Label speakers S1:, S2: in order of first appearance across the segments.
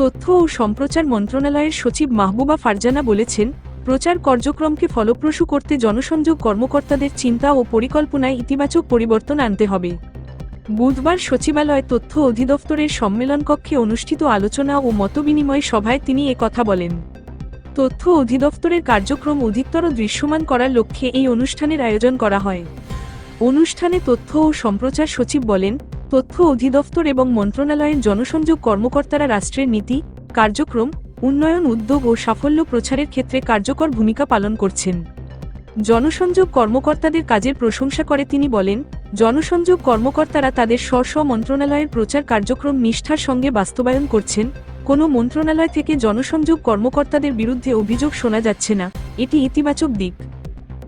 S1: তথ্য ও সম্প্রচার মন্ত্রণালয়ের সচিব মাহবুবা ফারজানা বলেছেন, প্রচার কার্যক্রমকে ফলপ্রসূ করতে জনসংযোগ কর্মকর্তাদের চিন্তা ও পরিকল্পনায় ইতিবাচক পরিবর্তন আনতে হবে। বুধবার সচিবালয় তথ্য অধিদপ্তরের সম্মেলন কক্ষে অনুষ্ঠিত আলোচনা ও মতবিনিময় সভায় তিনি কথা বলেন। তথ্য অধিদপ্তরের কার্যক্রম অধিকতর দৃশ্যমান করার লক্ষ্যে এই অনুষ্ঠানের আয়োজন করা হয়। অনুষ্ঠানে তথ্য ও সম্প্রচার সচিব বলেন তথ্য অধিদপ্তর এবং মন্ত্রণালয়ের জনসংযোগ কর্মকর্তারা রাষ্ট্রের নীতি, কার্যক্রম, উন্নয়ন উদ্যোগ ও সাফল্য প্রচারের ক্ষেত্রে কার্যকর ভূমিকা পালন করছেন। জনসংযোগ কর্মকর্তাদের কাজের প্রশংসা করে তিনি বলেন, জনসংযোগ কর্মকর্তারা তাদের স্ব স্ব মন্ত্রণালয়ের প্রচার কার্যক্রম নিষ্ঠার সঙ্গে বাস্তবায়ন করছেন, কোনো মন্ত্রণালয় থেকে জনসংযোগ কর্মকর্তাদের বিরুদ্ধে অভিযোগ শোনা যাচ্ছে না, এটি ইতিবাচক দিক।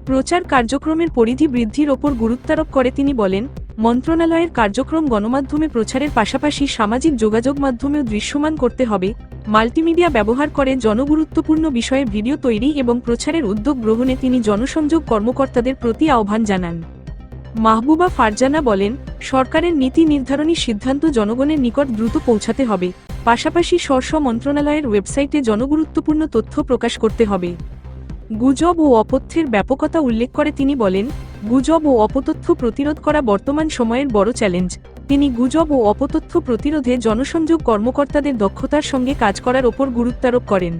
S1: প্রচার কার্যক্রমের পরিধি বৃদ্ধির ওপর গুরুত্বারোপ করে তিনি বলেন মন্ত্রণালয়ের কার্যক্রম গণমাধ্যমে প্রচারের পাশাপাশি সামাজিক যোগাযোগ মাধ্যমেও দৃশ্যমান করতে হবে। মাল্টিমিডিয়া ব্যবহার করে জনগুরুত্বপূর্ণ বিষয়ে ভিডিও তৈরি এবং প্রচারের উদ্যোগ গ্রহণে তিনি জনসংযোগ কর্মকর্তাদের প্রতি আহ্বান জানান। মাহবুবা ফারজানা বলেন, সরকারের নীতি নির্ধারণী সিদ্ধান্ত জনগণের নিকট দ্রুত পৌঁছাতে হবে। পাশাপাশি স্ব মন্ত্রণালয়ের ওয়েবসাইটে জনগুরুত্বপূর্ণ তথ্য প্রকাশ করতে হবে। গুজব ও অপথ্যের ব্যাপকতা উল্লেখ করে তিনি বলেন গুজব ও অপতথ্য প্রতিরোধ করা বর্তমান সময়ের বড় চ্যালেঞ্জ। তিনি গুজব ও অপতথ্য প্রতিরোধে জনসংযোগ কর্মকর্তাদের দক্ষতার সঙ্গে কাজ করার ওপর গুরুত্বারোপ করেন।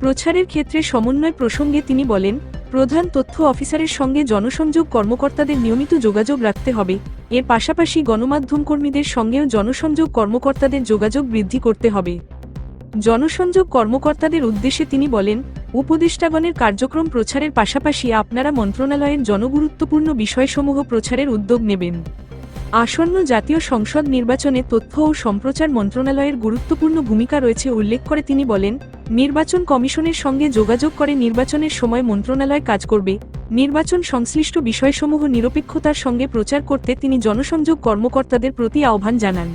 S1: প্রচারের ক্ষেত্রে সমন্বয় প্রসঙ্গে তিনি বলেন, প্রধান তথ্য অফিসারের সঙ্গে জনসংযোগ কর্মকর্তাদের নিয়মিত যোগাযোগ রাখতে হবে। এর পাশাপাশি গণমাধ্যম কর্মীদের সঙ্গেও জনসংযোগ কর্মকর্তাদের যোগাযোগ বৃদ্ধি করতে হবে। জনসংযোগ কর্মকর্তাদের উদ্দেশ্যে তিনি বলেন, উপদেষ্টাগণের কার্যক্রম প্রচারের পাশাপাশি আপনারা মন্ত্রণালয়ের জনগুরুত্বপূর্ণ বিষয়সমূহ প্রচারের উদ্যোগ নেবেন। আসন্ন জাতীয় সংসদ নির্বাচনে তথ্য ও সম্প্রচার মন্ত্রণালয়ের গুরুত্বপূর্ণ ভূমিকা রয়েছে উল্লেখ করে তিনি বলেন, নির্বাচন কমিশনের সঙ্গে যোগাযোগ করে নির্বাচনের সময় মন্ত্রণালয় কাজ করবে। নির্বাচন সংশ্লিষ্ট বিষয়সমূহ নিরপেক্ষতার সঙ্গে প্রচার করতে তিনি জনসংযোগ কর্মকর্তাদের প্রতি আহ্বান জানান।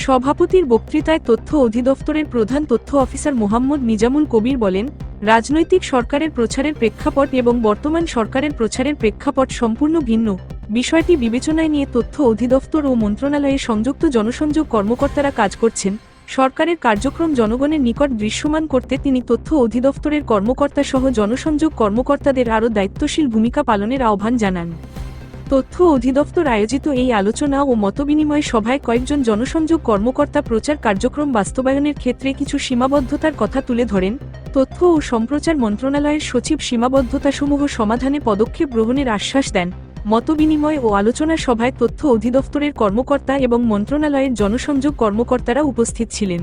S1: সভাপতির বক্তৃতায় তথ্য অধিদপ্তরের প্রধান তথ্য অফিসার মোহাম্মদ নিজামুল কবির বলেন, রাজনৈতিক সরকারের প্রচারের প্রেক্ষাপট এবং বর্তমান সরকারের প্রচারের প্রেক্ষাপট সম্পূর্ণ ভিন্ন। বিষয়টি বিবেচনায় নিয়ে তথ্য অধিদপ্তর ও মন্ত্রণালয়ে সংযুক্ত জনসংযোগ কর্মকর্তারা কাজ করছেন। সরকারের কার্যক্রম জনগণের নিকট দৃশ্যমান করতে তিনি তথ্য অধিদপ্তরের কর্মকর্তা সহ জনসংযোগ কর্মকর্তাদের আরও দায়িত্বশীল ভূমিকা পালনের আহ্বান জানান। তথ্য অধিদপ্তর আয়োজিত এই আলোচনা ও মতবিনিময় সভায় কয়েকজন জনসংযোগ কর্মকর্তা প্রচার কার্যক্রম বাস্তবায়নের ক্ষেত্রে কিছু সীমাবদ্ধতার কথা তুলে ধরেন। তথ্য ও সম্প্রচার মন্ত্রণালয়ের সচিব সীমাবদ্ধতাসমূহ সমাধানে পদক্ষেপ গ্রহণের আশ্বাস দেন। মতবিনিময় ও আলোচনা সভায় তথ্য অধিদপ্তরের কর্মকর্তা এবং মন্ত্রণালয়ের জনসংযোগ কর্মকর্তারা উপস্থিত ছিলেন।